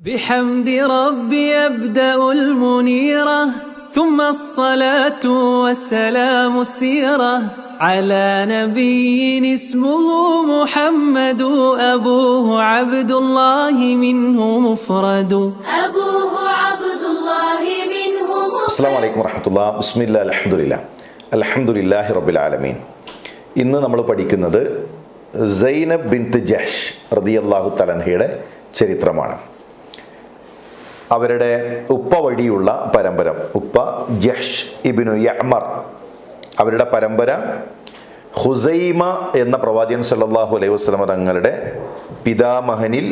بحمد ربي أبدأ المنيرة ثم الصلاة والسلام السيرة على نبي اسمه محمد أبوه عبد الله منه مفرد أبوه عبد الله منه അസ്സാം വലൈക്കും വറഹമത്തുള്ള ബിസ്മില്ല അലഹമുല്ല അലഹമുല്ലാഹി റബ്ബിൽ ആലമീൻ ഇന്ന് നമ്മൾ പഠിക്കുന്നത് സൈനബ് ബിൻത്ത് ജഹ്ഷ് റദിയല്ലാഹു തലൻഹയുടെ ചരിത്രമാണ് അവരുടെ ഉപ്പ വഴിയുള്ള പരമ്പര. ഉപ്പ ജഷ് ഇബിനു യമർ അവരുടെ പരമ്പര ഹുസൈമ എന്ന പ്രവാചകൻ സല്ലാഹു അലൈഹി വസ്ലമ തങ്ങളുടെ പിതാമഹനിൽ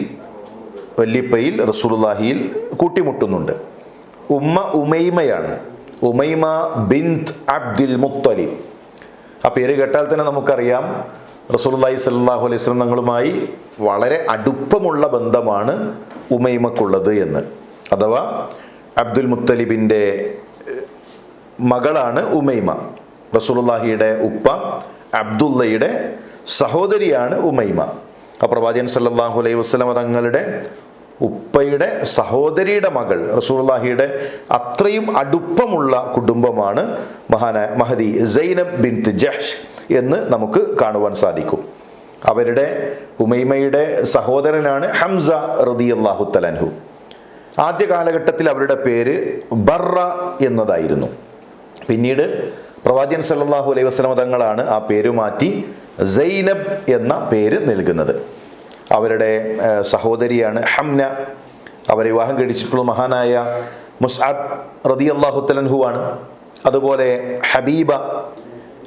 വല്ലിപ്പയിൽ റസൂലുള്ളാഹിയിൽ കൂട്ടിമുട്ടുന്നുണ്ട്. ഉമ്മ ഉമൈമയാണ്. ഉമൈമ ബിന്ത് അബ്ദുൽ മുത്തലിബ്. ആ പേര് കേട്ടാൽ തന്നെ നമുക്കറിയാം റസൂലുള്ളാഹി സല്ലാഹു അലൈഹി വസല്ലം തങ്ങളുമായി വളരെ അടുപ്പമുള്ള ബന്ധമാണ് ഉമൈമക്കുള്ളത് എന്ന്. അഥവാ അബ്ദുൽ മുത്തലിബിന്റെ മകളാണ് ഉമൈമ. റസൂലുള്ളാഹിയുടെ ഉപ്പ അബ്ദുള്ളയുടെ സഹോദരിയാണ് ഉമൈമ. അപ്രവാചകൻ സല്ലാഹു അലൈഹി വസ്ലമ തങ്ങളുടെ ഉപ്പയുടെ സഹോദരിയുടെ മകൾ റസൂലുള്ളാഹിയുടെ അത്രയും അടുപ്പമുള്ള കുടുംബമാണ് മഹാന മഹദി സൈനബ് ബിൻ ജഹ്ഷ് എന്ന് നമുക്ക് കാണുവാൻ സാധിക്കും. അവരുടെ ഉമൈമയുടെ സഹോദരനാണ് ഹംസ റദിയല്ലാഹു തലൻഹു ആദ്യ കാലഘട്ടത്തിൽ അവരുടെ പേര് ബറ എന്നതായിരുന്നു. പിന്നീട് പ്രവാചകൻ സല്ലാഹു അലൈഹി വസ്ലമ തങ്ങളാണ് ആ പേര് മാറ്റി സൈനബ് എന്ന പേര് നൽകുന്നത്. അവരുടെ സഹോദരിയാണ് ഹംന. അവരെ വിവാഹം കഴിച്ചിട്ടുള്ള മഹാനായ മുസ്അബ് അള്ളാഹു തലൻഹു ആണ്. അതുപോലെ ഹബീബ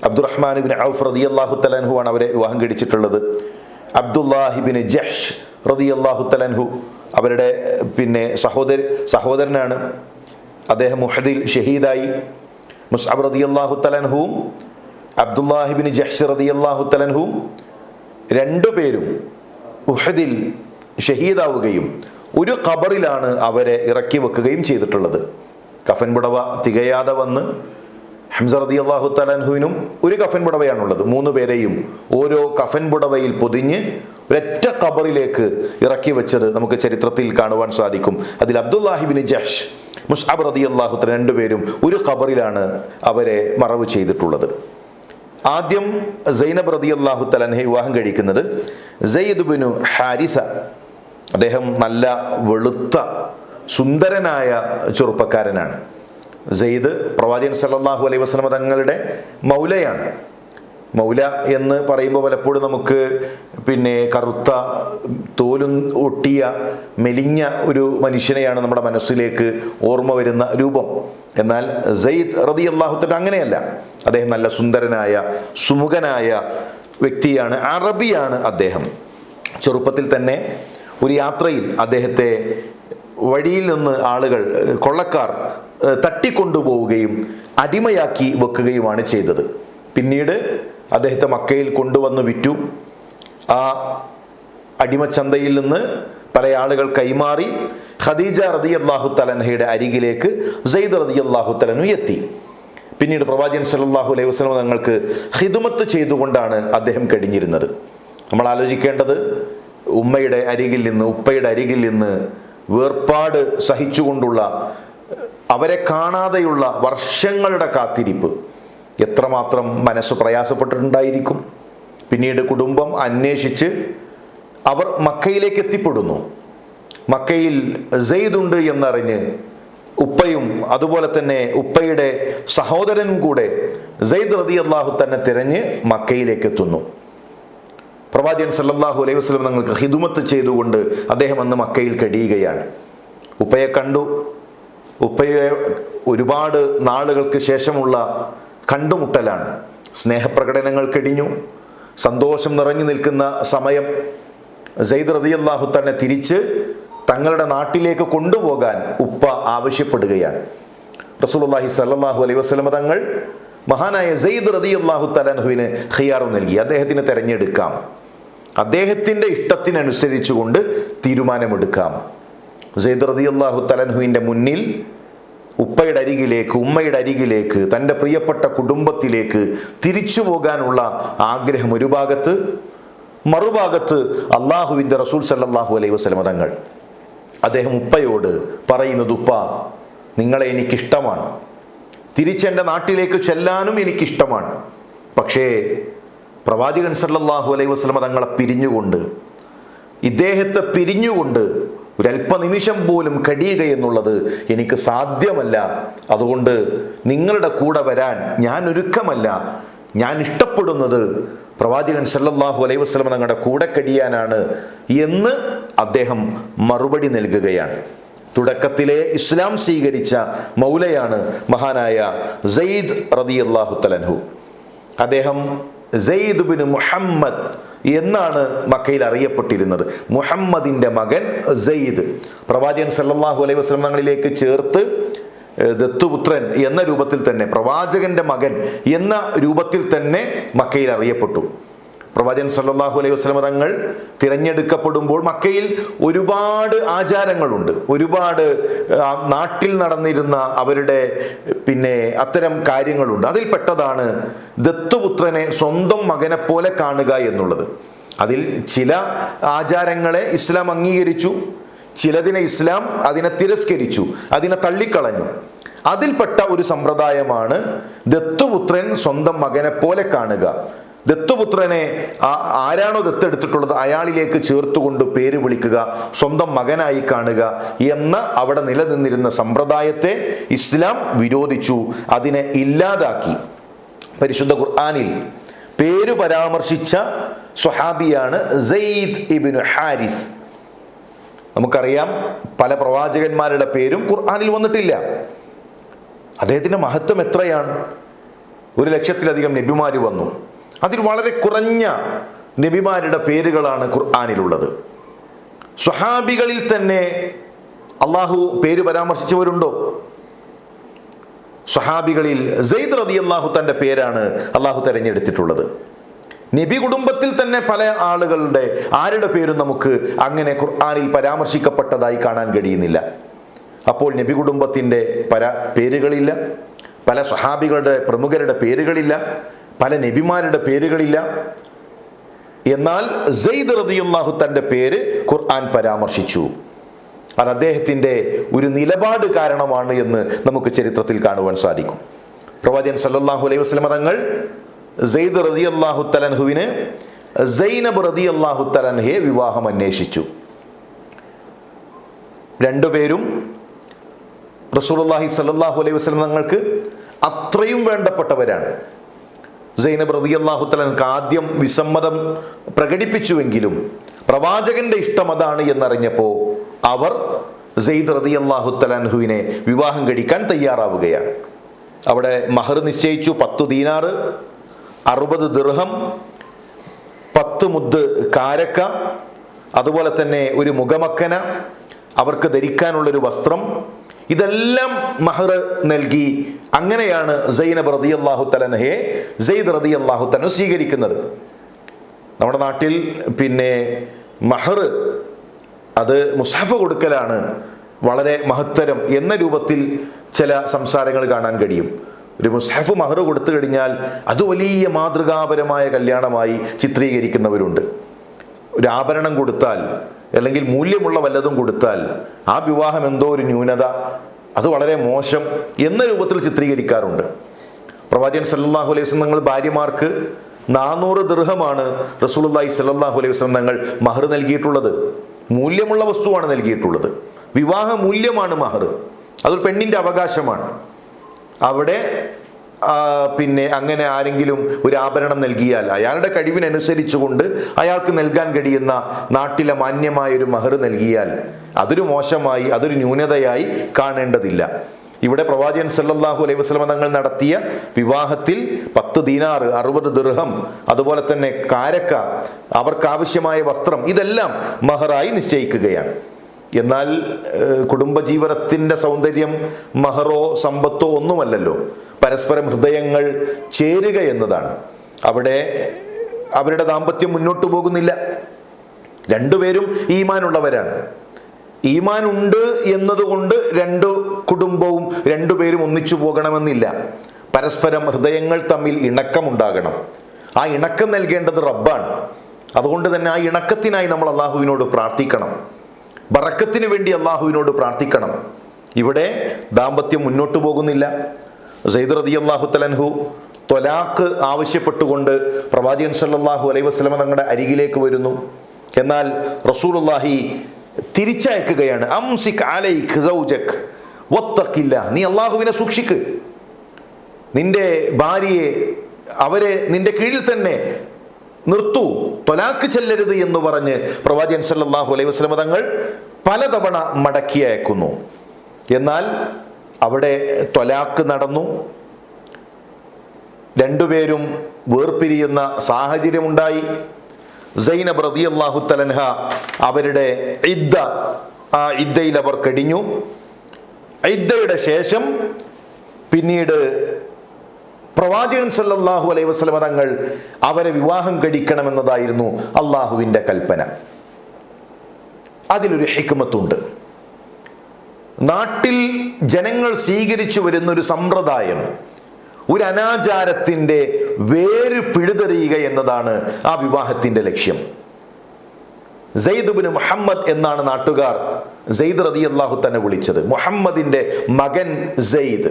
അബ്ദുറഹ്മാൻ ബിൻ ഔഫ് റദിയല്ലാഹു തലൻഹു ആണ് അവരെ വിവാഹം കഴിച്ചിട്ടുള്ളത്. അബ്ദുല്ലാഹിബിൻ ജഷ് റതി അള്ളാഹു തലൻഹു അവരുടെ പിന്നെ സഹോദര സഹോദരനാണ് അദ്ദേഹം മുഹദിൽ ഷഹീദായി. മുസ്അബ് അള്ളാഹു തലൻഹുവും അബ്ദുല്ലാഹിബിൻ ജഹ്ഷ് റതി അള്ളാഹു തലൻഹുവും രണ്ടുപേരും ഉഹദിൽ ഷഹീദാവുകയും ഒരു ഖബറിലാണ് അവരെ ഇറക്കി വെക്കുകയും ചെയ്തിട്ടുള്ളത്. കഫൻ പുടവ തികയാതെ വന്ന് ഹംസ റതി അള്ളാഹു തലൻഹുവിനും ഒരു കഫൻ പുടവയാണുള്ളത്. മൂന്ന് പേരെയും ഓരോ കഫൻ പുടവയിൽ പൊതിഞ്ഞ് ഒരൊറ്റ കബറിലേക്ക് ഇറക്കി വെച്ചത് നമുക്ക് ചരിത്രത്തിൽ കാണുവാൻ സാധിക്കും. അതിൽ അബ്ദുല്ലാഹിബിൻ ജഷ് മുസ്അബ് റതി അള്ളാഹു രണ്ടുപേരും ഒരു ഖബറിലാണ് അവരെ മറവ് ചെയ്തിട്ടുള്ളത്. ആദ്യം സൈനബ് റതി അള്ളാഹു തലൻഹെ വിവാഹം കഴിക്കുന്നത് സയ്യിദ് ബിനു ഹാരിസ. അദ്ദേഹം നല്ല വെളുത്ത സുന്ദരനായ ചെറുപ്പക്കാരനാണ്. സെയ്ദ് പ്രവാചകൻ സല്ലല്ലാഹു അലൈഹി വസ്ലമ തങ്ങളുടെ മൗലയാണ്. മൗല എന്ന് പറയുമ്പോൾ പലപ്പോഴും നമുക്ക് പിന്നെ കറുത്ത തോലും ഒട്ടിയ മെലിഞ്ഞ ഒരു മനുഷ്യനെയാണ് നമ്മുടെ മനസ്സിലേക്ക് ഓർമ്മ വരുന്ന രൂപം. എന്നാൽ സെയ്ദ് റതി അള്ളാഹുത്തിന്റെ അങ്ങനെയല്ല. അദ്ദേഹം നല്ല സുന്ദരനായ സുമുഖനായ വ്യക്തിയാണ് അറബിയാണ് അദ്ദേഹം. ചെറുപ്പത്തിൽ തന്നെ ഒരു യാത്രയിൽ അദ്ദേഹത്തെ വഴിയിൽ നിന്ന് ആളുകൾ കൊള്ളക്കാർ തട്ടിക്കൊണ്ടുപോവുകയും അടിമയാക്കി വെക്കുകയുമാണ് ചെയ്തത്. പിന്നീട് അദ്ദേഹത്തെ മക്കയിൽ കൊണ്ടുവന്ന് വിറ്റു. ആ അടിമച്ചന്തയിൽ നിന്ന് പല ആളുകൾ കൈമാറി. ഖദീജ റതി അള്ളാഹു തലൻഹയുടെ അരികിലേക്ക് സെയ്ദ് റതി അള്ളാഹു തലനു എത്തി. പിന്നീട് പ്രവാചകൻ സല്ലല്ലാഹു അലൈഹി വസ്ലം തങ്ങൾക്ക് ഹിദുമത്ത് ചെയ്തുകൊണ്ടാണ് അദ്ദേഹം കഴിഞ്ഞിരുന്നത് നമ്മൾ ആലോചിക്കേണ്ടത് ഉമ്മയുടെ അരികിൽ നിന്ന് ഉപ്പയുടെ അരികിൽ നിന്ന് വേർപാട് സഹിച്ചുകൊണ്ടുള്ള അവരെ കാണാതെയുള്ള വർഷങ്ങളുടെ കാത്തിരിപ്പ് എത്രമാത്രം മനസ്സ് പ്രയാസപ്പെട്ടിട്ടുണ്ടായിരിക്കും. പിന്നീട് കുടുംബം അന്വേഷിച്ച് അവർ മക്കയിലേക്ക് എത്തിപ്പെടുന്നു. മക്കയിൽ സെയ്ദുണ്ട് എന്നറിഞ്ഞ് ഉപ്പയും അതുപോലെ തന്നെ ഉപ്പയുടെ സഹോദരനും കൂടെ സെയ്ദ് റതി അള്ളാഹു തന്നെ തിരഞ്ഞ് മക്കയിലേക്ക് എത്തുന്നു. പ്രവാചകൻ സല്ലാഹു അലൈഹി വസ്ലം നിങ്ങൾക്ക് ഹിദുമത്ത് ചെയ്തുകൊണ്ട് അദ്ദേഹം അന്ന് മക്കയിൽ കഴിയുകയാണ് ഉപ്പയെ കണ്ടു. ഉപ്പയെ ഒരുപാട് നാളുകൾക്ക് ശേഷമുള്ള കണ്ടുമുട്ടലാണ്. സ്നേഹപ്രകടനങ്ങൾ കഴിഞ്ഞു സന്തോഷം നിറഞ്ഞു നിൽക്കുന്ന സമയം. സെയ്ദ് റതിയല്ലാഹു തന്നെ തിരിച്ച് തങ്ങളുടെ നാട്ടിലേക്ക് കൊണ്ടുപോകാൻ ഉപ്പ ആവശ്യപ്പെടുകയാണ്. റസൂലുള്ളാഹി സല്ലാഹു അലൈഹി വസ്ലമ തങ്ങൾ മഹാനായ സെയ്ദ് റതി അള്ളാഹു തലാൻഹുവിന് ഖിയാറും നൽകി. അദ്ദേഹത്തിന് തിരഞ്ഞെടുക്കാം. അദ്ദേഹത്തിന്റെ ഇഷ്ടത്തിനനുസരിച്ചുകൊണ്ട് തീരുമാനമെടുക്കാം. സെയ്ദ് റതിയല്ലാഹു തലൻഹുവിന്റെ മുന്നിൽ ഉപ്പയുടെ അരികിലേക്ക് ഉമ്മയുടെ അരികിലേക്ക് തന്റെ പ്രിയപ്പെട്ട കുടുംബത്തിലേക്ക് തിരിച്ചു പോകാനുള്ള ആഗ്രഹം ഒരു ഭാഗത്ത് മറുഭാഗത്ത് അള്ളാഹുവിന്റെ റസൂൽ സല്ലാഹു അലൈഹി വസ്ലമ തങ്ങൾ. അദ്ദേഹം ഉപ്പയോട് പറയുന്നത് ഉപ്പ നിങ്ങളെ എനിക്കിഷ്ടമാണ്. തിരിച്ചെന്റെ നാട്ടിലേക്ക് ചെല്ലാനും എനിക്കിഷ്ടമാണ്. പക്ഷേ പ്രവാചകൻ സല്ലാഹു അലൈഹി വസ്ലമ തങ്ങളെ പിരിഞ്ഞുകൊണ്ട് ഇദ്ദേഹത്തെ പിരിഞ്ഞുകൊണ്ട് ഒരല്പനിമിഷം പോലും കഴിയുക എന്നുള്ളത് എനിക്ക് സാധ്യമല്ല. അതുകൊണ്ട് നിങ്ങളുടെ കൂടെ വരാൻ ഞാൻ ഒരുക്കമല്ല. ഞാൻ ഇഷ്ടപ്പെടുന്നത് പ്രവാചകൻ സല്ലല്ലാഹു അലൈഹി വസ്ലം തങ്ങളുടെ കൂടെ കഴിയാനാണ് എന്ന് അദ്ദേഹം മറുപടി നൽകുകയാണ്. തുടക്കത്തിലെ ഇസ്ലാം സ്വീകരിച്ച മൗലയാണ് മഹാനായ സെയ്ദ് റതിയല്ലാഹു തലൻഹു അദ്ദേഹം സെയ്ദ് ബിൻ മുഹമ്മദ് എന്നാണ് മക്കയിൽ അറിയപ്പെട്ടിരുന്നത്. മുഹമ്മദിന്റെ മകൻ സെയ്ദ് പ്രവാചകൻ സല്ലാഹു അലൈഹി വസ്ലമങ്ങളിലേക്ക് ചേർത്ത് ദത്തുപുത്രൻ എന്ന രൂപത്തിൽ തന്നെ പ്രവാചകന്റെ മകൻ എന്ന രൂപത്തിൽ തന്നെ മക്കയിൽ അറിയപ്പെട്ടു. പ്രവാചകൻ സല്ലാഹു അലൈഹി വസ്ലമ തങ്ങൾ തിരഞ്ഞെടുക്കപ്പെടുമ്പോൾ മക്കയിൽ ഒരുപാട് ആചാരങ്ങളുണ്ട്. ഒരുപാട് നാട്ടിൽ നടന്നിരുന്ന അവരുടെ പിന്നെ അത്തരം കാര്യങ്ങളുണ്ട്. അതിൽ പെട്ടതാണ് ദത്തുപുത്രനെ സ്വന്തം മകനെ പോലെ കാണുക എന്നുള്ളത്. അതിൽ ചില ആചാരങ്ങളെ ഇസ്ലാം അംഗീകരിച്ചു ചിലതിനെ ഇസ്ലാം അതിനെ തിരസ്കരിച്ചു അതിനെ തള്ളിക്കളഞ്ഞു. അതിൽപ്പെട്ട ഒരു സമ്പ്രദായമാണ് ദത്തുപുത്രൻ സ്വന്തം മകനെ പോലെ കാണുക. ദത്തുപുത്രനെ ആരാണോ ദത്തെടുത്തിട്ടുള്ളത് അയാളിലേക്ക് ചേർത്തുകൊണ്ട് പേര് വിളിക്കുക സ്വന്തം മകനായി കാണുക എന്ന അവിടെ നിലനിന്നിരുന്ന സമ്പ്രദായത്തെ ഇസ്ലാം വിരോധിച്ചു. അതിനെ ഇല്ലാതാക്കി. പരിശുദ്ധ ഖുർആാനിൽ പേര് പരാമർശിച്ച സ്വഹാബിയാണ് സെയ്ദ് ഇബിന് ഹാരിസ്. നമുക്കറിയാം പല പ്രവാചകന്മാരുടെ പേരും ഖുർആാനിൽ വന്നിട്ടില്ല. അദ്ദേഹത്തിന്റെ മഹത്വം എത്രയാണ്? ഒരു ലക്ഷത്തിലധികം നബിമാര് വന്നു. അതിൽ വളരെ കുറഞ്ഞ നബിമാരുടെ പേരുകളാണ് ഖുർആാനിലുള്ളത്. സ്വഹാബികളിൽ തന്നെ അള്ളാഹു പേര് പരാമർശിച്ചവരുണ്ടോ? സ്വഹാബികളിൽ സെയ്ദ് റതി അള്ളാഹു തന്റെ പേരാണ് അള്ളാഹു തെരഞ്ഞെടുത്തിട്ടുള്ളത്. നബി കുടുംബത്തിൽ തന്നെ പല ആളുകളുടെ ആരുടെ പേരും നമുക്ക് അങ്ങനെ ഖുർആാനിൽ പരാമർശിക്കപ്പെട്ടതായി കാണാൻ കഴിയുന്നില്ല. അപ്പോൾ നബി കുടുംബത്തിന്റെ പല പേരുകളില്ല പല സ്വഹാബികളുടെ പ്രമുഖരുടെ പേരുകളില്ല പല നബിമാരുടെ പേരുകളില്ല. എന്നാൽ സെയ്ദ് റതിയുള്ളാഹു തന്റെ പേര് ഖുർആൻ പരാമർശിച്ചു. അത് അദ്ദേഹത്തിന്റെ ഒരു നിലപാട് കാരണമാണ് എന്ന് നമുക്ക് ചരിത്രത്തിൽ കാണുവാൻ സാധിക്കും. പ്രവാചകൻ സല്ലാഹു അലൈഹി വസ്ലമ തങ്ങൾ സെയ്ദ് റതി അള്ളാഹു തലൻഹുവിന് സൈനബ് റതി അള്ളാഹു തലൻഹയെ വിവാഹം അന്വേഷിച്ചു. രണ്ടുപേരും റസൂലുള്ളാഹി സല്ലല്ലാഹു അലൈഹി വസല്ലം തങ്ങൾക്ക് അത്രയും വേണ്ടപ്പെട്ടവരാണ്. സൈനബ് റതി അള്ളാഹു തലൻക്ക് ആദ്യം വിസമ്മതം പ്രകടിപ്പിച്ചുവെങ്കിലും പ്രവാചകന്റെ ഇഷ്ടം അതാണ് എന്നറിഞ്ഞപ്പോൾ അവർ സെയ്ദ് റതി അള്ളാഹുത്തലാൻഹുവിനെ വിവാഹം കഴിക്കാൻ തയ്യാറാവുകയാണ്. അവിടെ മഹർ നിശ്ചയിച്ചു പത്ത് ദീനാറ് അറുപത് ദൃഹം പത്ത് മുദ്ദ് കാരക്ക അതുപോലെ തന്നെ ഒരു മുഖമക്കന അവർക്ക് ധരിക്കാനുള്ളൊരു വസ്ത്രം ഇതെല്ലാം മഹർ നൽകി അങ്ങനെയാണ് സൈനബ് റതി അള്ളാഹു തലനഹയെ സെയ്ദ് റതി അള്ളാഹു തലു സ്വീകരിക്കുന്നത്. നമ്മുടെ നാട്ടിൽ പിന്നെ മഹർ അത് മുസാഫ് കൊടുക്കലാണ് വളരെ മഹത്തരം എന്ന രൂപത്തിൽ ചില സംസാരങ്ങൾ കാണാൻ കഴിയും. ഒരു മുസാഫ് മഹർ കൊടുത്തു കഴിഞ്ഞാൽ അത് വലിയ മാതൃകാപരമായ കല്യാണമായി ചിത്രീകരിക്കുന്നവരുണ്ട്. ഒരു ആഭരണം കൊടുത്താൽ അല്ലെങ്കിൽ മൂല്യമുള്ള വല്ലതും കൊടുത്താൽ ആ വിവാഹം എന്തോ ഒരു ന്യൂനത അത് വളരെ മോശം എന്ന രൂപത്തിൽ ചിത്രീകരിക്കാറുണ്ട്. പ്രവാചകൻ സല്ലാഹു അലൈഹി വസല്ലം തങ്ങൾ ഭാര്യമാർക്ക് നാനൂറ് ദൃഹമാണ് റസൂലുള്ളാഹി സല്ലാഹു അലൈഹി വസല്ലം തങ്ങൾ മഹർ നൽകിയിട്ടുള്ളത്. മൂല്യമുള്ള വസ്തുവാണ് നൽകിയിട്ടുള്ളത്. വിവാഹ മൂല്യമാണ് മഹർ. അതൊരു പെണ്ണിന്റെ അവകാശമാണ്. അവിടെ പിന്നെ അങ്ങനെ ആരെങ്കിലും ഒരു ആഭരണം നൽകിയാൽ അയാളുടെ കഴിവിനനുസരിച്ചുകൊണ്ട് അയാൾക്ക് നൽകാൻ കഴിയുന്ന നാട്ടിലെ മാന്യമായ ഒരു മഹർ നൽകിയാൽ അതൊരു മോശമായി അതൊരു ന്യൂനതയായി കാണേണ്ടതില്ല. ഇവിടെ പ്രവാചകൻ സല്ലല്ലാഹു അലൈഹി വസ്ലമ തങ്ങൾ നടത്തിയ വിവാഹത്തിൽ പത്ത് ദീനാറ് അറുപത് ദിർഹം അതുപോലെ തന്നെ കാരക്ക അവർക്ക് ആവശ്യമായ വസ്ത്രം ഇതെല്ലാം മഹറായി നിശ്ചയിക്കുകയാണ്. എന്നാൽ കുടുംബജീവനത്തിന്റെ സൗന്ദര്യം മഹറോ സമ്പത്തോ ഒന്നുമല്ലല്ലോ. പരസ്പരം ഹൃദയങ്ങൾ ചേരുക എന്നതാണ്. അവിടെ അവരുടെ ദാമ്പത്യം മുന്നോട്ട് പോകുന്നില്ല. രണ്ടുപേരും ഈമാനുള്ളവരാണ്. ഈമാൻ ഉണ്ട് എന്നതുകൊണ്ട് രണ്ടു കുടുംബവും രണ്ടുപേരും ഒന്നിച്ചു പോകണമെന്നില്ല. പരസ്പരം ഹൃദയങ്ങൾ തമ്മിൽ ഇണക്കമുണ്ടാകണം. ആ ഇണക്കം നൽകേണ്ടത് റബ്ബാണ്. അതുകൊണ്ട് തന്നെ ആ ഇണക്കത്തിനായി നമ്മൾ അള്ളാഹുവിനോട് പ്രാർത്ഥിക്കണം. ബറക്കത്തിന് വേണ്ടി അള്ളാഹുവിനോട് പ്രാർത്ഥിക്കണം. ഇവിടെ ദാമ്പത്യം മുന്നോട്ട് പോകുന്നില്ല. സെയ്ദ് അള്ളാഹു ത്വലാഖ് തൊലാക്ക് ആവശ്യപ്പെട്ടുകൊണ്ട് പ്രവാചകൻ സല്ലാഹു അലൈ വസ്ലമ തങ്ങളുടെ അരികിലേക്ക് വരുന്നു. എന്നാൽ റസൂലുള്ളാഹി തിരിച്ചയക്കുകയാണ്. അംസിക് സൗജക് വത്തക്കില്ല നീ അള്ളാഹുവിനെ സൂക്ഷിക്ക്. നിന്റെ ഭാര്യയെ അവരെ നിന്റെ കീഴിൽ തന്നെ നിർത്തു. തൊലാക്ക് ചെല്ലരുത് എന്ന് പറഞ്ഞ് പ്രവാചകൻ സല്ലാഹു അലൈഹി വസ്ലമ തങ്ങൾ പലതവണ മടക്കി അയക്കുന്നു. എന്നാൽ അവിടെ തൊലാക്ക് നടന്നു. രണ്ടുപേരും വേർപിരിയുന്ന സാഹചര്യമുണ്ടായി. സൈനബ് റളിയല്ലാഹു തലൻഹ അവരുടെ ഇദ്ദ ആ ഇദ്ദയിൽ അവർ കടിഞ്ഞു. ഇദ്ദയുടെ ശേഷം പിന്നീട് പ്രവാചകൻ സല്ലല്ലാഹു അലൈഹി വസ്ലമ തങ്ങൾ അവരെ വിവാഹം കഴിക്കണമെന്നതായിരുന്നു അള്ളാഹുവിന്റെ കൽപ്പന. അതിലൊരു ഹിക്മത്തുണ്ട്. നാട്ടിൽ ജനങ്ങൾ സ്വീകരിച്ചു വരുന്ന ഒരു സമ്പ്രദായം ഒരു അനാചാരത്തിന്റെ വേര് പിഴുതെറിയുക എന്നതാണ് ആ വിവാഹത്തിന്റെ ലക്ഷ്യം. സെയ്ദുബിന് മുഹമ്മദ് എന്നാണ് നാട്ടുകാർ സെയ്ദ് റതി അള്ളാഹു തന്നെ വിളിച്ചത്. മുഹമ്മദിന്റെ മകൻ സെയ്ദ്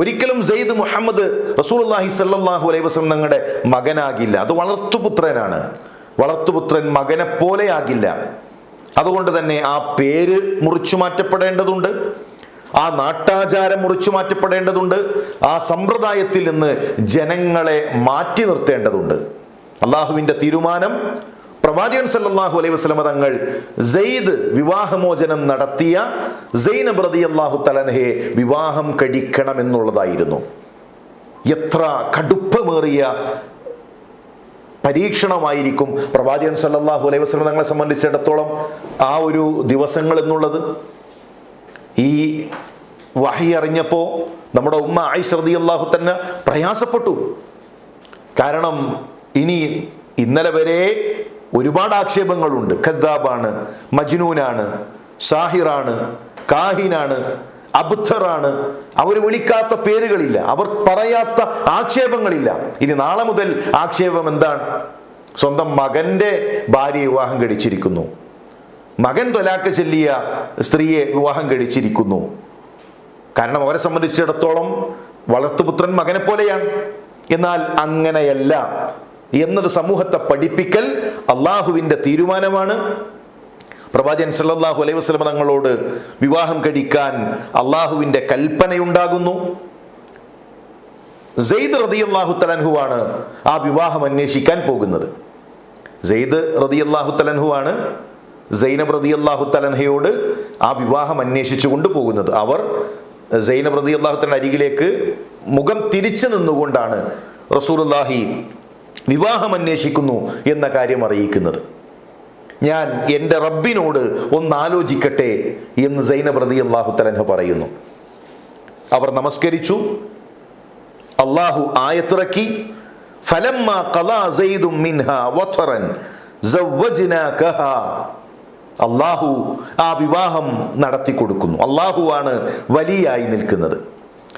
ഒരിക്കലും സെയ്ദ് മുഹമ്മദ് റസൂലുള്ളാഹി സല്ലാഹു അലൈഹി വസല്ലം തങ്ങളുടെ മകനാകില്ല. അത് വളർത്തുപുത്രനാണ്. വളർത്തുപുത്രൻ മകനെ പോലെയാകില്ല അതുകൊണ്ട് തന്നെ ആ പേര് മുറിച്ചു മാറ്റപ്പെടേണ്ടതുണ്ട്. ആ നാട്ടാചാരം മുറിച്ചു മാറ്റപ്പെടേണ്ടതുണ്ട്. ആ സമ്പ്രദായത്തിൽ നിന്ന് ജനങ്ങളെ മാറ്റി നിർത്തേണ്ടതുണ്ട്. അള്ളാഹുവിന്റെ തീരുമാനം പ്രവാചകൻ സല്ലാഹു അലൈഹി വസ്ലമ തങ്ങൾ സെയ്ദ് വിവാഹമോചനം നടത്തിയ സൈനബ് അള്ളാഹു തലൻഹെ വിവാഹം കഴിക്കണം എന്നുള്ളതായിരുന്നു എത്ര കടുപ്പമേറിയ പരീക്ഷണമായിരിക്കും. പ്രവാചകൻ സല്ലല്ലാഹു അലൈഹി വസല്ലം തങ്ങളെ സംബന്ധിച്ചിടത്തോളം ആ ഒരു ദിവസങ്ങൾ എന്നുള്ളത്. ഈ വഹി അറിഞ്ഞപ്പോൾ നമ്മുടെ ഉമ്മ ആയിഷ അള്ളാഹു തന്നെ പ്രയാസപ്പെട്ടു. കാരണം ഇനി ഇന്നലെ വരെ ഒരുപാട് ആക്ഷേപങ്ങളുണ്ട്. ഖദ്ദാബാണ് മജ്നൂനാണ് സാഹിറാണ് കാഹിനാണ് അബുദ്ധറാണ്. അവർ വിളിക്കാത്ത പേരുകളില്ല. അവർ പറയാത്ത ആക്ഷേപങ്ങളില്ല. ഇനി നാളെ മുതൽ ആക്ഷേപം എന്താണ്? സ്വന്തം മകന്റെ ഭാര്യയെ വിവാഹം കഴിച്ചിരിക്കുന്നു. മകൻ തൊലാക്ക് ചെല്ലിയ സ്ത്രീയെ വിവാഹം കഴിച്ചിരിക്കുന്നു. കാരണം അവരെ സംബന്ധിച്ചിടത്തോളം വളർത്തുപുത്രൻ മകനെ പോലെയാണ്. എന്നാൽ അങ്ങനെയല്ല. എന്നൊരു സമൂഹത്തെ പഠിപ്പിക്കൽ അള്ളാഹുവിന്റെ തീരുമാനമാണ്. പ്രവാചകൻ സല്ലാഹു അലൈഹി വസ്ലമ തങ്ങളോട് വിവാഹം കഴിക്കാൻ അള്ളാഹുവിന്റെ കൽപ്പനയുണ്ടാകുന്നു. സെയ്ദ് അള്ളാഹു തലൻഹുവാണ് ആ വിവാഹം അന്വേഷിക്കാൻ പോകുന്നത്. സെയ്ദ് അള്ളാഹു തലൻഹുവാണ് സൈനബ് അള്ളാഹു തലൻഹയോട് ആ വിവാഹം അന്വേഷിച്ചു കൊണ്ടുപോകുന്നത് അവർ സൈനബ് അള്ളാഹു തലൻ അരികിലേക്ക് മുഖം തിരിച്ചു നിന്നുകൊണ്ടാണ് റസൂലുള്ളാഹി വിവാഹം അന്വേഷിക്കുന്നു എന്ന കാര്യം അറിയിക്കുന്നത്. ഞാൻ എന്റെ റബ്ബിനോട് ഒന്ന് ആലോചിക്കട്ടെ എന്ന് സൈനബ് റതി അള്ളാഹു പറയുന്നു. അവർ നമസ്കരിച്ചു. അള്ളാഹു ആയത്തിറക്കി. സൈദും അള്ളാഹു ആ വിവാഹം നടത്തി കൊടുക്കുന്നു. അള്ളാഹു ആണ് വലിയായി നിൽക്കുന്നത്.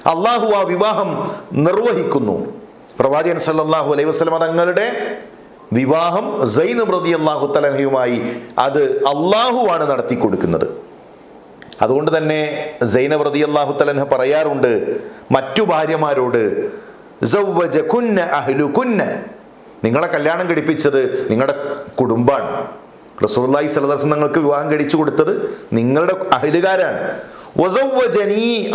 അള്ളാഹു ആ വിവാഹം നിർവഹിക്കുന്നു. പ്രവാചകൻ സല്ലാഹു അലൈഹി വസല്ലമ തങ്ങളുടെ വിവാഹം സൈനബ് പ്രതി അള്ളാഹു തലഹയുമായി അത് അള്ളാഹുവാണ് നടത്തി കൊടുക്കുന്നത്. അതുകൊണ്ട് തന്നെ സൈന പ്രതി അള്ളാഹു തലഹ പറയാറുണ്ട് മറ്റു ഭാര്യമാരോട്. നിങ്ങളെ കല്യാണം കഴിപ്പിച്ചത് നിങ്ങളുടെ കുടുംബാണ്. അലൈഹി വസല്ലം നിങ്ങൾക്ക് വിവാഹം കഴിച്ചു കൊടുത്തത് നിങ്ങളുടെ അഹലുകാരാണ്. വസവ്വജനീ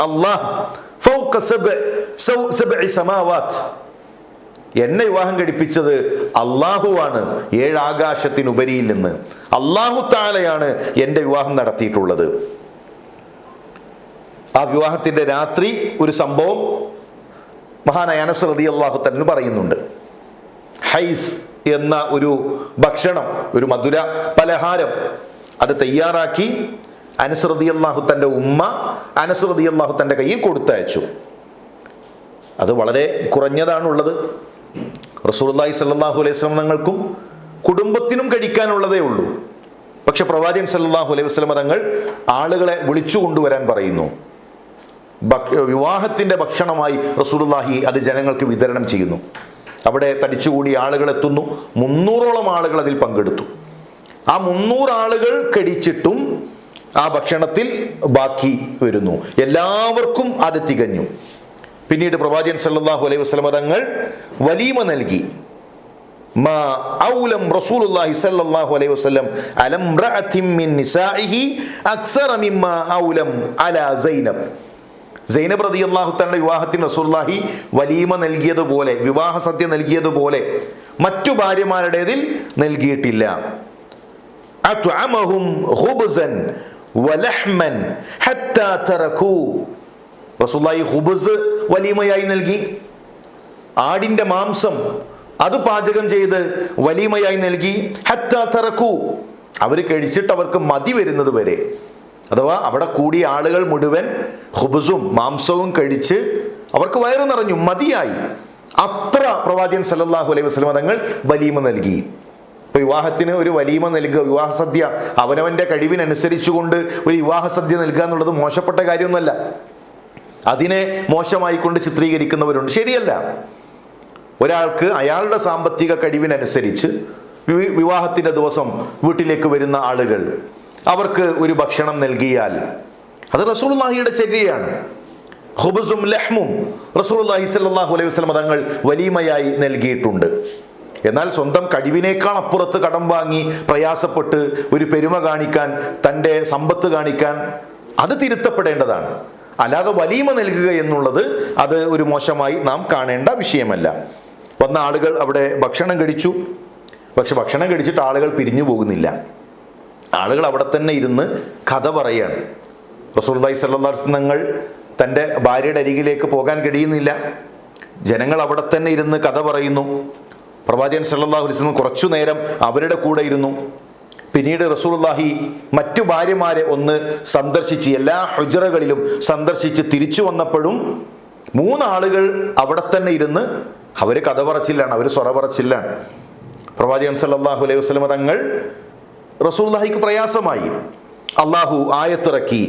എന്നെ വിവാഹം കഴിപ്പിച്ചത് അള്ളാഹുവാണ് ഏഴ് ആകാശത്തിനുപരിയിൽ നിന്ന്. അള്ളാഹു താലയാണ് എന്റെ വിവാഹം നടത്തിയിട്ടുള്ളത്. ആ വിവാഹത്തിന്റെ രാത്രി ഒരു സംഭവം മഹാനായ അനസ് റതി അള്ളാഹു തന്നെ പറയുന്നുണ്ട്. ഹൈസ് എന്ന ഒരു ഭക്ഷണം ഒരു മധുര പലഹാരം അത് തയ്യാറാക്കി അനുസൃതി അള്ളാഹു തന്റെ ഉമ്മ അനുസൃതി അള്ളാഹു തന്റെ കയ്യിൽ കൊടുത്തയച്ചു. അത് വളരെ കുറഞ്ഞതാണുള്ളത്. റസൂലുള്ളാഹി സല്ലാഹു അലൈഹി വസ്ലം തങ്ങൾക്കും കുടുംബത്തിനും കഴിക്കാനുള്ളതേ ഉള്ളൂ. പക്ഷെ പ്രവാചകൻ സല്ലാഹു അലൈഹി വസ്ലം തങ്ങൾ ആളുകളെ വിളിച്ചു കൊണ്ടുവരാൻ പറയുന്നു. വിവാഹത്തിന്റെ ഭക്ഷണമായി റസൂലുള്ളാഹി അത് ജനങ്ങൾക്ക് വിതരണം ചെയ്യുന്നു. അവിടെ തടിച്ചുകൂടി ആളുകൾ എത്തുന്നു. മുന്നൂറോളം ആളുകൾ അതിൽ പങ്കെടുത്തു. ആ മുന്നൂറ് ആളുകൾ കടിച്ചിട്ടും ആ ഭക്ഷണത്തിൽ ബാക്കി വരുന്നു. എല്ലാവർക്കും അത് തികഞ്ഞു. പിന്നീട് പ്രവാചകൻ സല്ലാഹു അലൈഹി വസ്ലമ തങ്ങൾ വലീമ നൽകി. സൈനബ്. വിവാഹത്തിന് വലീമ നൽകിയതുപോലെ വിവാഹ സദ്യ നൽകിയതുപോലെ മറ്റു ഭാര്യമാരുടേതിൽ നൽകിയിട്ടില്ല. റസൂല്ലാഹി വലീമയായി നൽകി. ആടിന്റെ മാംസം അത് പാചകം ചെയ്ത് വലീമയായി നൽകി. ഹത്താ തറക്കൂ. അവർ കഴിച്ചിട്ട് അവർക്ക് മതി വരുന്നത് വരെ. അഥവാ അവിടെ കൂടിയ ആളുകൾ മുഴുവൻ ഹുബസും മാംസവും കഴിച്ച് അവർക്ക് വയറു നിറഞ്ഞു മതിയായി. അത്ര പ്രവാചകൻ സല്ലല്ലാഹു അലൈഹി വസല്ലം തങ്ങൾ വലീമ നൽകി. ഇപ്പൊ വിവാഹത്തിന് ഒരു വലീമ നൽകുക വിവാഹ സദ്യ അവനവന്റെ കഴിവിനനുസരിച്ചുകൊണ്ട് ഒരു വിവാഹ സദ്യ നൽകുക എന്നുള്ളത് മോശപ്പെട്ട കാര്യമൊന്നുമല്ല. അതിനെ മോശമായി കൊണ്ട് ചിത്രീകരിക്കുന്നവരുണ്ട്. ശരിയല്ല. ഒരാൾക്ക് അയാളുടെ സാമ്പത്തിക കഴിവിനനുസരിച്ച് വിവാഹത്തിന്റെ ദിവസം വീട്ടിലേക്ക് വരുന്ന ആളുകൾ അവർക്ക് ഒരു ഭക്ഷണം നൽകിയാൽ അത് റസൂൽഹിയുടെ ചര്യയാണ്. ഹുബസും ലഹ്മും റസൂലുള്ളാഹി സല്ലാഹു അലൈഹി വസ്ലം തങ്ങൾ വലീമയായി നൽകിയിട്ടുണ്ട്. എന്നാൽ സ്വന്തം കഴിവിനേക്കാൾ അപ്പുറത്ത് കടം വാങ്ങി പ്രയാസപ്പെട്ട് ഒരു പെരുമ കാണിക്കാൻ തന്റെ സമ്പത്ത് കാണിക്കാൻ അത് തിരുത്തപ്പെടേണ്ടതാണ്. അല്ലാതെ വലീമ നൽകുക എന്നുള്ളത് അത് ഒരു മോശമായി നാം കാണേണ്ട വിഷയമല്ല. വന്ന ആളുകൾ അവിടെ ഭക്ഷണം കഴിച്ചു. പക്ഷെ ഭക്ഷണം കഴിച്ചിട്ട് ആളുകൾ പിരിഞ്ഞു പോകുന്നില്ല. ആളുകൾ അവിടെ തന്നെ ഇരുന്ന് കഥ പറയാണ്. റസൂർദായി സല്ലാസ്നങ്ങൾ തന്റെ ഭാര്യയുടെ അരികിലേക്ക് പോകാൻ കഴിയുന്നില്ല. ജനങ്ങൾ അവിടെ തന്നെ ഇരുന്ന് കഥ പറയുന്നു. പ്രവാചകൻ സല്ലാഹുലിസ്ലം കുറച്ചു നേരം അവരുടെ കൂടെ ഇരുന്നു. പിന്നീട് റസൂലുള്ളാഹി മറ്റു ഭാര്യമാരെ ഒന്ന് സന്ദർശിച്ച് എല്ലാ ഹുജറകളിലും സന്ദർശിച്ച് തിരിച്ചു വന്നപ്പോഴും മൂന്നാളുകൾ അവിടെ തന്നെ ഇരുന്ന് അവർ കഥ പറച്ചില്ലാണ് അവർ സ്വറ പറച്ചില്ലാണ് പ്രവാചകൻ സല്ലാഹു അലൈഹി വസ്ലമ തങ്ങൾ റസൂലുള്ളാഹിക്ക് പ്രയാസമായി. അള്ളാഹു ആയത്തിറക്കി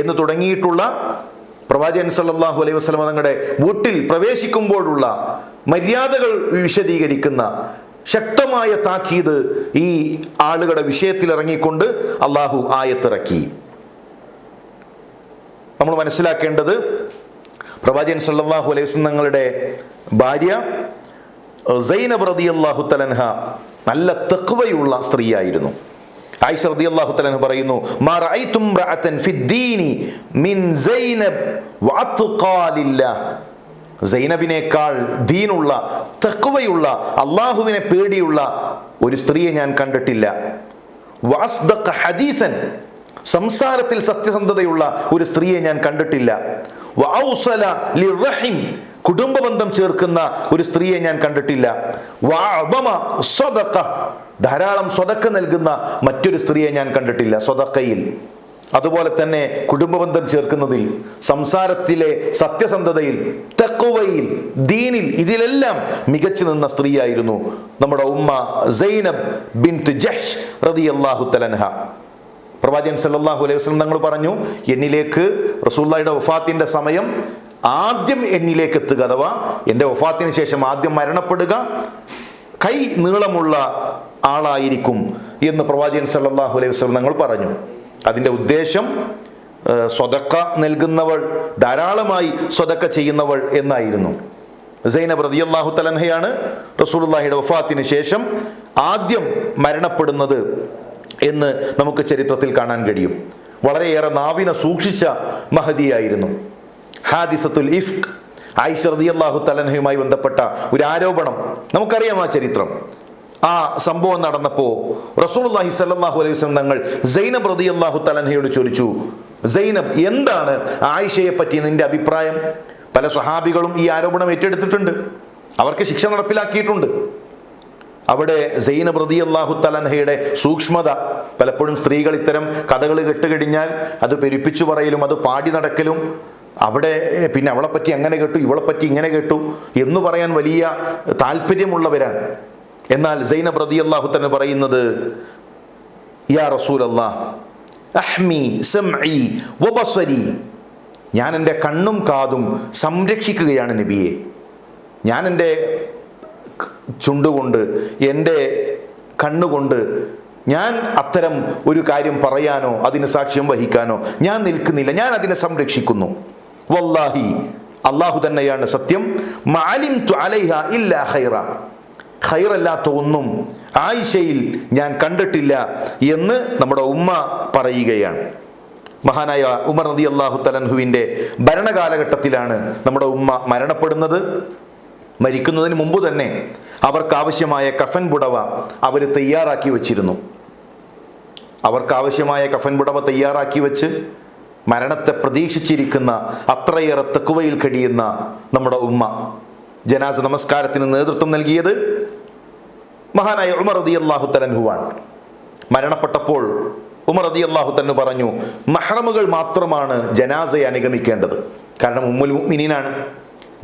എന്ന് തുടങ്ങിയിട്ടുള്ള പ്രവാചകൻ സല്ലാഹു അലൈഹി വസ്ലമ തങ്ങളുടെ വീട്ടിൽ പ്രവേശിക്കുമ്പോഴുള്ള മര്യാദകൾ വിശദീകരിക്കുന്ന ശക്തമായ താക്കീത് ഈ ആളുകളുടെ വിഷയത്തിൽ ഇറങ്ങിക്കൊണ്ട് അള്ളാഹു ആയത്തിറക്കി. നമ്മൾ മനസ്സിലാക്കേണ്ടത് പ്രവാചകൻ സല്ലാഹു അലൈഹി ഭാര്യ സൈനബ് റളിയല്ലാഹു തലൻഹ നല്ല തെക്കുവയുള്ള സ്ത്രീയായിരുന്നു. ആയിഷ അള്ളാഹു തലൻഹ പറയുന്നു മാ സൈനബിനേക്കാൾ ദീനുള്ള തക്കുവയുള്ള അള്ളാഹുവിനെ പേടിയുള്ള ഒരു സ്ത്രീയെ ഞാൻ കണ്ടിട്ടില്ല. വഅസ്ദഖ ഹദീസൻ സംസാരത്തിൽ സത്യസന്ധതയുള്ള ഒരു സ്ത്രീയെ ഞാൻ കണ്ടിട്ടില്ല. വഔസല ലിറഹിം കുടുംബ ബന്ധം ചേർക്കുന്ന ഒരു സ്ത്രീയെ ഞാൻ കണ്ടിട്ടില്ല. ധാരാളം സ്വതക്ക നൽകുന്ന മറ്റൊരു സ്ത്രീയെ ഞാൻ കണ്ടിട്ടില്ല സ്വതക്കയിൽ അതുപോലെ തന്നെ കുടുംബബന്ധം ചേർക്കുന്നതിൽ സംസാരത്തിലെ സത്യസന്ധതയിൽ തെക്കുവയിൽ ദീനിൽ ഇതിലെല്ലാം മികച്ചു നിന്ന സ്ത്രീയായിരുന്നു നമ്മുടെ ഉമ്മ സൈനബ് ബിൻ റതി അള്ളാഹു തലൻഹ പ്രവാചകൻ സല്ലാഹു അലൈഹി വസ്ലം തങ്ങൾ പറഞ്ഞു എന്നിലേക്ക് റസൂള്ളയുടെ വഫാത്തിന്റെ സമയം ആദ്യം എന്നിലേക്ക് എത്തുക അഥവാ എന്റെ വഫാത്തിന് ശേഷം ആദ്യം മരണപ്പെടുക കൈ നീളമുള്ള ആളായിരിക്കും എന്ന് പ്രവാചകൻ സല്ലാഹു അലൈഹി വസ്ലം തങ്ങൾ പറഞ്ഞു. അതിന്റെ ഉദ്ദേശം സ്വതക്ക നൽകുന്നവൾ ധാരാളമായി സ്വതക്ക ചെയ്യുന്നവൾ എന്നായിരുന്നു. സൈനബ് റളിയല്ലാഹു തലൻഹയാണ് റസൂലുള്ളാഹിയുടെ വഫാത്തിന് ശേഷം ആദ്യം മരണപ്പെടുന്നത് എന്ന് നമുക്ക് ചരിത്രത്തിൽ കാണാൻ കഴിയും. വളരെയേറെ നാവിനെ സൂക്ഷിച്ച മഹതിയായിരുന്നു. ഹാദിസത്തുൽ ഇഫ്ക് ആയിഷ റളിയല്ലാഹു തലൻഹയുമായി ബന്ധപ്പെട്ട ഒരു ആരോപണം. നമുക്കറിയാം ആ ചരിത്രം. ആ സംഭവം നടന്നപ്പോൾ റസൂലുള്ളാഹി സല്ലാഹു അലൈഹി വസല്ലം തങ്ങൾ സൈനബ് അള്ളാഹു തലഹയോട് ചോദിച്ചു സൈനബ് എന്താണ് ആയിഷയെ പറ്റി നിന്റെ അഭിപ്രായം? പല സ്വഹാബികളും ഈ ആരോപണം ഏറ്റെടുത്തിട്ടുണ്ട്. അവർക്ക് ശിക്ഷ നടപ്പിലാക്കിയിട്ടുണ്ട്. അവിടെ സൈനബ് റതി അള്ളാഹു തലഹയുടെ സൂക്ഷ്മത പലപ്പോഴും സ്ത്രീകൾ ഇത്തരം കഥകൾ കെട്ടുകഴിഞ്ഞാൽ അത് പെരുപ്പിച്ചു പറയലും അത് പാടി നടക്കലും അവിടെ പിന്നെ അവളെപ്പറ്റി അങ്ങനെ കേട്ടു ഇവളെപ്പറ്റി ഇങ്ങനെ കേട്ടു എന്ന് പറയാൻ വലിയ താല്പര്യമുള്ളവരാണ്. എന്നാൽ സൈനബ് റതി അള്ളാഹു തന്നെ പറയുന്നത് യാ റസൂൽ അഹ്മി ഞാൻ എന്റെ കണ്ണും കാതും സംരക്ഷിക്കുകയാണ് നബിയെ. ഞാൻ എന്റെ ചുണ്ടുകൊണ്ട് എന്റെ കണ്ണുകൊണ്ട് ഞാൻ അത്തരം ഒരു കാര്യം പറയാനോ അതിന് സാക്ഷ്യം വഹിക്കാനോ ഞാൻ നിൽക്കുന്നില്ല. ഞാൻ അതിനെ സംരക്ഷിക്കുന്നു. വല്ലാഹി അള്ളാഹു തന്നെയാണ് സത്യം. മാലിം ഇല്ല ഖൈറ. ഖൈറല്ലാത്ത ഒന്നും ആയിഷയിൽ ഞാൻ കണ്ടിട്ടില്ല എന്ന് നമ്മുടെ ഉമ്മ പറയുകയാണ്. മഹാനായ ഉമർ നദി അള്ളാഹു തലൻഹുവിന്റെ ഭരണകാലഘട്ടത്തിലാണ് നമ്മുടെ ഉമ്മ മരണപ്പെടുന്നത്. മരിക്കുന്നതിന് മുമ്പ് തന്നെ അവർക്ക് ആവശ്യമായ കഫൻ ബുടവ അവർ തയ്യാറാക്കി വച്ചിരുന്നു. അവർക്ക് ആവശ്യമായ കഫൻ ബുടവ തയ്യാറാക്കി വെച്ച് മരണത്തെ പ്രതീക്ഷിച്ചിരിക്കുന്ന അത്രയേറെ തെക്കുവയിൽ കഴിയുന്ന നമ്മുടെ ഉമ്മ ജനാസ നമസ്കാരത്തിന് നേതൃത്വം നൽകിയത് മഹാനായ ഉമർ റതി അള്ളാഹു തലൻഹുവാണ് മരണപ്പെട്ടപ്പോൾ ഉമർ റതി അള്ളാഹു തന്നു പറഞ്ഞു മഹ്റമുകൾ മാത്രമാണ് ജനാസയെ അനുഗമിക്കേണ്ടത്. കാരണം ഉമ്മുൽ മിനീനാണ്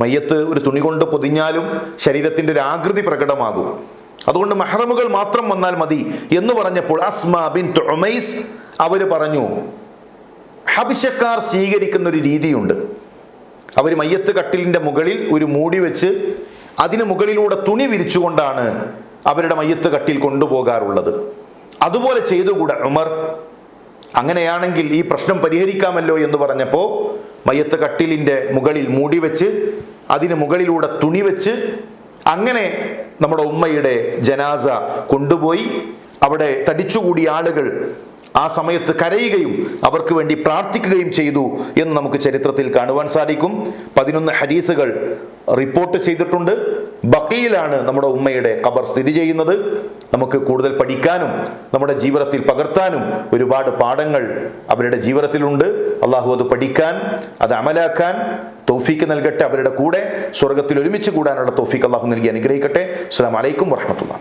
മയ്യത്ത് ഒരു തുണി കൊണ്ട് പൊതിഞ്ഞാലും ശരീരത്തിന്റെ ഒരു ആകൃതി പ്രകടമാകും. അതുകൊണ്ട് മഹ്റമുകൾ മാത്രം വന്നാൽ മതി എന്ന് പറഞ്ഞപ്പോൾ അസ്മ ബിൻ ടൊമൈസ് അവർ പറഞ്ഞു ഹബിഷക്കാർ സ്വീകരിക്കുന്ന ഒരു രീതിയുണ്ട്. അവർ മയ്യത്ത് കട്ടിലിന്റെ മുകളിൽ ഒരു മൂടി വെച്ച് അതിന് മുകളിലൂടെ തുണി വിരിച്ചുകൊണ്ടാണ് അവരുടെ മയ്യത്ത് കട്ടിൽ കൊണ്ടുപോകാറുള്ളത്. അതുപോലെ ചെയ്തുകൂടെ ഉമർ? അങ്ങനെയാണെങ്കിൽ ഈ പ്രശ്നം പരിഹരിക്കാമല്ലോ എന്ന് പറഞ്ഞപ്പോൾ മയ്യത്ത് കട്ടിലിന്റെ മുകളിൽ മൂടി വെച്ച് അതിന് മുകളിലൂടെ തുണി വെച്ച് അങ്ങനെ നമ്മുടെ ഉമ്മയുടെ ജനാസ കൊണ്ടുപോയി അവിടെ തടിച്ചുകൂടിയ ആളുകൾ ആ സമയത്ത് കരയുകയും അവർക്ക് വേണ്ടി പ്രാർത്ഥിക്കുകയും ചെയ്തു എന്ന് നമുക്ക് ചരിത്രത്തിൽ കാണുവാൻ സാധിക്കും. പതിനൊന്ന് ഹരീസുകൾ റിപ്പോർട്ട് ചെയ്തിട്ടുണ്ട്. ബക്കയിലാണ് നമ്മുടെ ഉമ്മയുടെ ഖബർ സ്ഥിതി ചെയ്യുന്നത്. നമുക്ക് കൂടുതൽ പഠിക്കാനും നമ്മുടെ ജീവിതത്തിൽ പകർത്താനും ഒരുപാട് പാഠങ്ങൾ അവരുടെ ജീവിതത്തിലുണ്ട്. അള്ളാഹു അത് പഠിക്കാൻ അത് അമലാക്കാൻ തോഫീക്ക് നൽകട്ടെ അവരുടെ കൂടെ. സ്വർഗത്തിൽ ഒരുമിച്ച് കൂടാനുള്ള തോഫീക്ക് അള്ളാഹു നൽകി അനുഗ്രഹിക്കട്ടെ. അസ്സാം വലൈക്കും വർഹമത്തുള്ള